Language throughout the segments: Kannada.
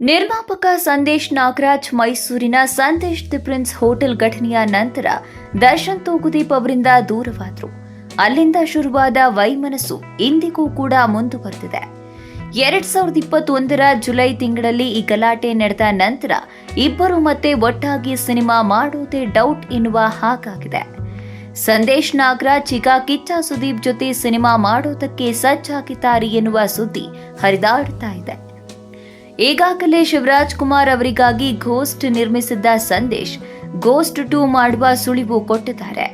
ನಿರ್ಮಾಪಕ ಸಂದೇಶ್ ನಾಗರಾಜ್ ಮೈಸೂರಿನ ಸಂದೇಶ್ ದಿ ಪ್ರಿನ್ಸ್ ಹೋಟೆಲ್ ಘಟನೆಯ ನಂತರ ದರ್ಶನ್ ತೂಗುದೀಪ್ ಅವರಿಂದ ದೂರವಾದರು. ಅಲ್ಲಿಂದ ಶುರುವಾದ ವೈಮನಸ್ಸು ಇಂದಿಗೂ ಕೂಡ ಮುಂದುವರೆದಿದೆ. ಎರಡ್ ಸಾವಿರದ ಇಪ್ಪತ್ತೊಂದರ ಜುಲೈ ತಿಂಗಳಲ್ಲಿ ಈ ಗಲಾಟೆ ನಡೆದ ನಂತರ ಇಬ್ಬರು ಮತ್ತೆ ಒಟ್ಟಾಗಿ ಸಿನಿಮಾ ಮಾಡೋದೇ ಡೌಟ್ ಎನ್ನುವ ಹಾಗಾಗಿದೆ. ಸಂದೇಶ್ ನಾಗರಾಜ್ ಈಗ ಕಿಚ್ಚ ಸುದೀಪ್ ಜೊತೆ ಸಿನಿಮಾ ಮಾಡೋದಕ್ಕೆ ಸಜ್ಜಾಗಿದ್ದಾರೆ ಎನ್ನುವ ಸುದ್ದಿ ಹರಿದಾಡುತ್ತಾ ಇದೆ. ಈಗಾಗಲೇ ಶಿವರಾಜ್ ಕುಮಾರ್ ಅವರಿಗಾಗಿ ಘೋಸ್ಟ್ ನಿರ್ಮಿಸಿದ್ದ ಸಂದೇಶ್ ಘೋಸ್ಟ್ ಟೂ ಮಾಡುವ ಸುಳಿವು ಕೊಟ್ಟಿದ್ದಾರೆ.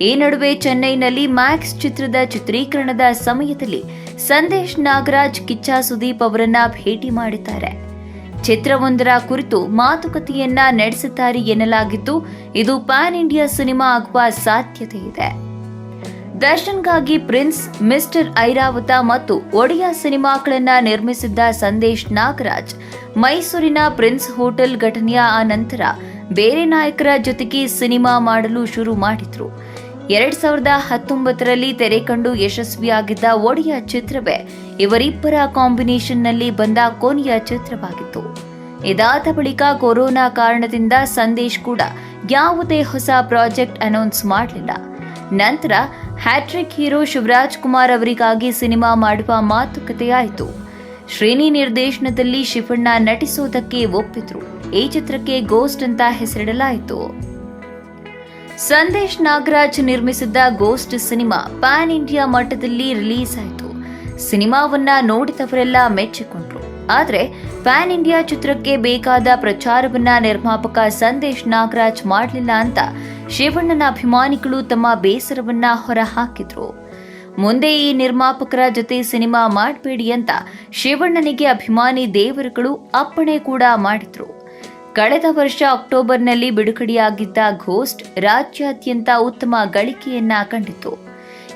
ಈ ನಡುವೆ ಚೆನ್ನೈನಲ್ಲಿ ಮ್ಯಾಕ್ಸ್ ಚಿತ್ರದ ಚಿತ್ರೀಕರಣದ ಸಮಯದಲ್ಲಿ ಸಂದೇಶ್ ನಾಗರಾಜ್ ಕಿಚ್ಚಾ ಸುದೀಪ್ ಅವರನ್ನ ಭೇಟಿ ಮಾಡಿದ್ದಾರೆ. ಚಿತ್ರವೊಂದರ ಕುರಿತು ಮಾತುಕತೆಯನ್ನ ನಡೆಸುತ್ತಾರೆ ಎನ್ನಲಾಗಿದ್ದು, ಇದು ಪ್ಯಾನ್ ಇಂಡಿಯಾ ಸಿನಿಮಾ ಆಗುವ ಸಾಧ್ಯತೆ ಇದೆ. ದರ್ಶನ್ಗಾಗಿ ಪ್ರಿನ್ಸ್, ಮಿಸ್ಟರ್ ಐರಾವತ ಮತ್ತು ಒಡಿಯಾ ಸಿನಿಮಾಗಳನ್ನ ನಿರ್ಮಿಸಿದ್ದ ಸಂದೇಶ್ ನಾಗರಾಜ್. ಮೈಸೂರಿನ ಪ್ರಿನ್ಸ್ ಹೋಟೆಲ್ ಘಟನೆಯ ನಂತರ ಬೇರೆ ನಾಯಕರ ಜೊತೆಗೆ ಸಿನಿಮಾ ಮಾಡಲು ಶುರು ಮಾಡಿದ್ರು. ಎರಡ್ ಸಾವಿರದ ಹತ್ತೊಂಬತ್ತರಲ್ಲಿ ತೆರೆ ಕಂಡು ಯಶಸ್ವಿಯಾಗಿದ್ದ ಒಡಿಯಾ ಚಿತ್ರವೇ ಇವರಿಬ್ಬರ ಕಾಂಬಿನೇಷನ್ನಲ್ಲಿ ಬಂದ ಕೊನೆಯ ಚಿತ್ರವಾಗಿತ್ತು. ಇದಾದ ಬಳಿಕ ಕೊರೋನಾ ಕಾರಣದಿಂದ ಸಂದೇಶ್ ಕೂಡ ಯಾವುದೇ ಹೊಸ ಪ್ರಾಜೆಕ್ಟ್ ಅನೌನ್ಸ್ ಮಾಡಲಿಲ್ಲ. ನಂತರ ಹ್ಯಾಟ್ರಿಕ್ ಹೀರೋ ಶಿವರಾಜ್ ಕುಮಾರ್ ಅವರಿಗಾಗಿ ಸಿನಿಮಾ ಮಾಡುವ ಮಾತುಕತೆಯಾಯಿತು. ಶ್ರೇಣಿ ನಿರ್ದೇಶನದಲ್ಲಿ ಶಿವಣ್ಣ ನಟಿಸೋದಕ್ಕೆ ಒಪ್ಪಿದ್ರು. ಈ ಚಿತ್ರಕ್ಕೆ ಗೋಸ್ಟ್ ಅಂತ ಹೆಸರಿಡಲಾಯಿತು. ಸಂದೇಶ್ ನಾಗರಾಜ್ ನಿರ್ಮಿಸಿದ್ದ ಗೋಸ್ಟ್ ಸಿನಿಮಾ ಪ್ಯಾನ್ ಇಂಡಿಯಾ ಮಟ್ಟದಲ್ಲಿ ರಿಲೀಸ್ ಆಯಿತು ಸಿನಿಮಾವನ್ನ ನೋಡಿದವರೆಲ್ಲ ಮೆಚ್ಚಿಕೊಂಡ್ರು. ಆದ್ರೆ ಪ್ಯಾನ್ ಇಂಡಿಯಾ ಚಿತ್ರಕ್ಕೆ ಬೇಕಾದ ಪ್ರಚಾರವನ್ನ ನಿರ್ಮಾಪಕ ಸಂದೇಶ್ ನಾಗರಾಜ್ ಮಾಡಲಿಲ್ಲ ಅಂತ ಶಿವಣ್ಣನ ಅಭಿಮಾನಿಗಳು ತಮ್ಮ ಬೇಸರವನ್ನ ಹೊರಹಾಕಿದ್ರು. ಮುಂದೆ ಈ ನಿರ್ಮಾಪಕರ ಜೊತೆ ಸಿನಿಮಾ ಮಾಡಬೇಡಿ ಅಂತ ಶಿವಣ್ಣನಿಗೆ ಅಭಿಮಾನಿ ದೇವರುಗಳು ಅಪ್ಪಣೆ ಕೂಡ ಮಾಡಿದ್ರು. ಕಳೆದ ವರ್ಷ ಅಕ್ಟೋಬರ್ನಲ್ಲಿ ಬಿಡುಗಡೆಯಾಗಿದ್ದ ಘೋಸ್ಟ್ ರಾಜ್ಯಾದ್ಯಂತ ಉತ್ತಮ ಗಳಿಕೆಯನ್ನ ಕಂಡಿತು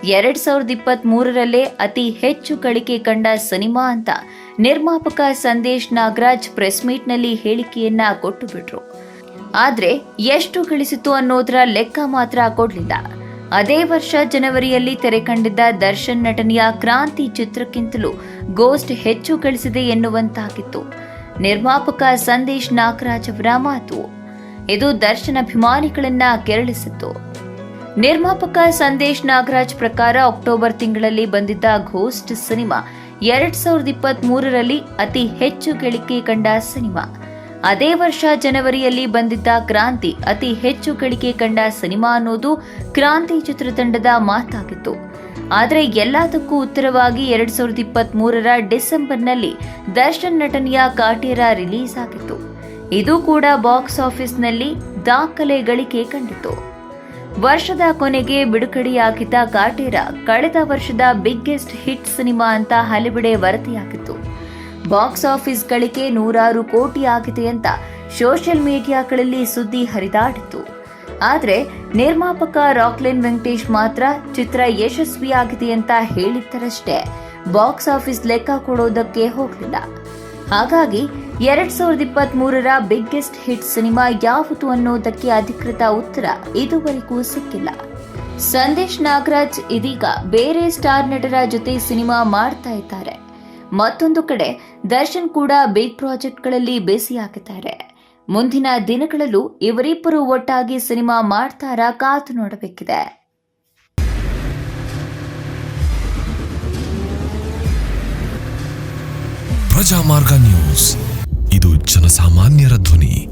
ಎರಡ್ ಸಾವಿರದ ಇಪ್ಪತ್ತ್ ಮೂರರಲ್ಲೇ ಅತಿ ಹೆಚ್ಚು ಗಳಿಕೆ ಕಂಡ ಸಿನಿಮಾ ಅಂತ ನಿರ್ಮಾಪಕ ಸಂದೇಶ್ ನಾಗರಾಜ್ ಪ್ರೆಸ್ ಮೀಟ್ನಲ್ಲಿ ಹೇಳಿಕೆಯನ್ನ ಕೊಟ್ಟು ಬಿಟ್ರು ಆದ್ರೆ ಎಷ್ಟು ಗಳಿಸಿತು ಅನ್ನೋದರ ಲೆಕ್ಕ ಮಾತ್ರ ಕೊಡ್ಲಿಲ್ಲ. ಅದೇ ವರ್ಷ ಜನವರಿಯಲ್ಲಿ ತೆರೆ ಕಂಡಿದ್ದ ದರ್ಶನ್ ನಟನೆಯ ಕ್ರಾಂತಿ ಚಿತ್ರಕ್ಕಿಂತಲೂ ಗೋಸ್ಟ್ ಹೆಚ್ಚು ಗಳಿಸಿದೆ ಎನ್ನುವಂತಾಗಿತ್ತು. ನಿರ್ಮಾಪಕ ಸಂದೇಶ್ ನಾಗರಾಜ್ ಅವರ ಮಾತು, ಇದು ದರ್ಶನ್ ಅಭಿಮಾನಿಗಳನ್ನ ಕೆರಳಿಸಿತ್ತು. ನಿರ್ಮಾಪಕ ಸಂದೇಶ್ ನಾಗರಾಜ್ ಪ್ರಕಾರ ಅಕ್ಟೋಬರ್ ತಿಂಗಳಲ್ಲಿ ಬಂದಿದ್ದ ಘೋಸ್ಟ್ ಸಿನಿಮಾ ಎರಡ್ ಸಾವಿರದ ಇಪ್ಪತ್ತ್ ಮೂರರಲ್ಲಿ ಅತಿ ಹೆಚ್ಚು ಗಳಿಕೆ ಕಂಡ ಸಿನಿಮಾ. ಅದೇ ವರ್ಷ ಜನವರಿಯಲ್ಲಿ ಬಂದಿದ್ದ ಕ್ರಾಂತಿ ಅತಿ ಹೆಚ್ಚು ಗಳಿಕೆ ಕಂಡ ಸಿನಿಮಾ ಅನ್ನೋದು ಕ್ರಾಂತಿ ಚಿತ್ರತಂಡದ ಮಾತಾಗಿತ್ತು. ಆದರೆ ಎಲ್ಲದಕ್ಕೂ ಉತ್ತರವಾಗಿ ಎರಡ್ ಸಾವಿರದ ಇಪ್ಪತ್ತ್ ಮೂರರ ಡಿಸೆಂಬರ್ನಲ್ಲಿ ದರ್ಶನ್ ನಟನೆಯ ಕಾಟೇರ ರಿಲೀಸ್ ಆಗಿತ್ತು. ಇದು ಕೂಡ ಬಾಕ್ಸ್ ಆಫೀಸ್ನಲ್ಲಿ ದಾಖಲೆ ಗಳಿಕೆ ಕಂಡಿತು ವರ್ಷದ ಕೊನೆಗೆ ಬಿಡುಗಡೆಯಾಗಿದ್ದ ಕಾಟೇರ ಕಳೆದ ವರ್ಷದ ಬಿಗ್ಗೆಸ್ಟ್ ಹಿಟ್ ಸಿನಿಮಾ ಅಂತ ಹಲವೆಡೆ ವರದಿಯಾಗಿತ್ತು. ಬಾಕ್ಸ್ ಆಫೀಸ್ ಗಳಿಕೆ ನೂರಾರು ಕೋಟಿ ಆಗಿದೆ ಅಂತ ಸೋಷಿಯಲ್ ಮೀಡಿಯಾಗಳಲ್ಲಿ ಸುದ್ದಿ ಹರಿದಾಡಿತ್ತು. ಆದರೆ ನಿರ್ಮಾಪಕ ರಾಕ್ಲೈನ್ ವೆಂಕಟೇಶ್ ಮಾತ್ರ ಚಿತ್ರ ಯಶಸ್ವಿಯಾಗಿದೆ ಅಂತ ಹೇಳಿದ್ದರಷ್ಟೇ. ಬಾಕ್ಸ್ ಆಫೀಸ್ ಲೆಕ್ಕ ಕೊಡೋದಕ್ಕೆ ಹೋಗಲಿಲ್ಲ. ಹಾಗಾಗಿ ಎರಡ್ ಸಾವಿರದ ಇಪ್ಪತ್ತ್ ಮೂರರ ಬಿಗ್ಗೆಸ್ಟ್ ಹಿಟ್ ಸಿನಿಮಾ ಯಾವುದು ಅನ್ನೋದಕ್ಕೆ ಅಧಿಕೃತ ಉತ್ತರ ಇದುವರೆಗೂ ಸಿಕ್ಕಿಲ್ಲ. ಸಂದೇಶ್ ನಾಗರಾಜ್ ಇದೀಗ ಬೇರೆ ಸ್ಟಾರ್ ನಟರ ಜೊತೆ ಸಿನಿಮಾ ಮಾಡ್ತಾ ಮತ್ತೊಂದು ಕಡೆ, ದರ್ಶನ್ ಕೂಡ ಬಿಗ್ ಪ್ರಾಜೆಕ್ಟ್ಗಳಲ್ಲಿ ಬ್ಯುಸಿಯಾಗಿದ್ದಾರೆ ಮುಂದಿನ ದಿನಗಳಲ್ಲೂ ಇವರಿಬ್ಬರು ಒಟ್ಟಾಗಿ ಸಿನಿಮಾ ಮಾಡ್ತಾರಾ ಕಾತು ನೋಡಬೇಕಿದೆ. ಪ್ರಜಾಮಾರ್ಗ ನ್ಯೂಸ್. ಇದು ಜನಸಾಮಾನ್ಯರ ಧ್ವನಿ.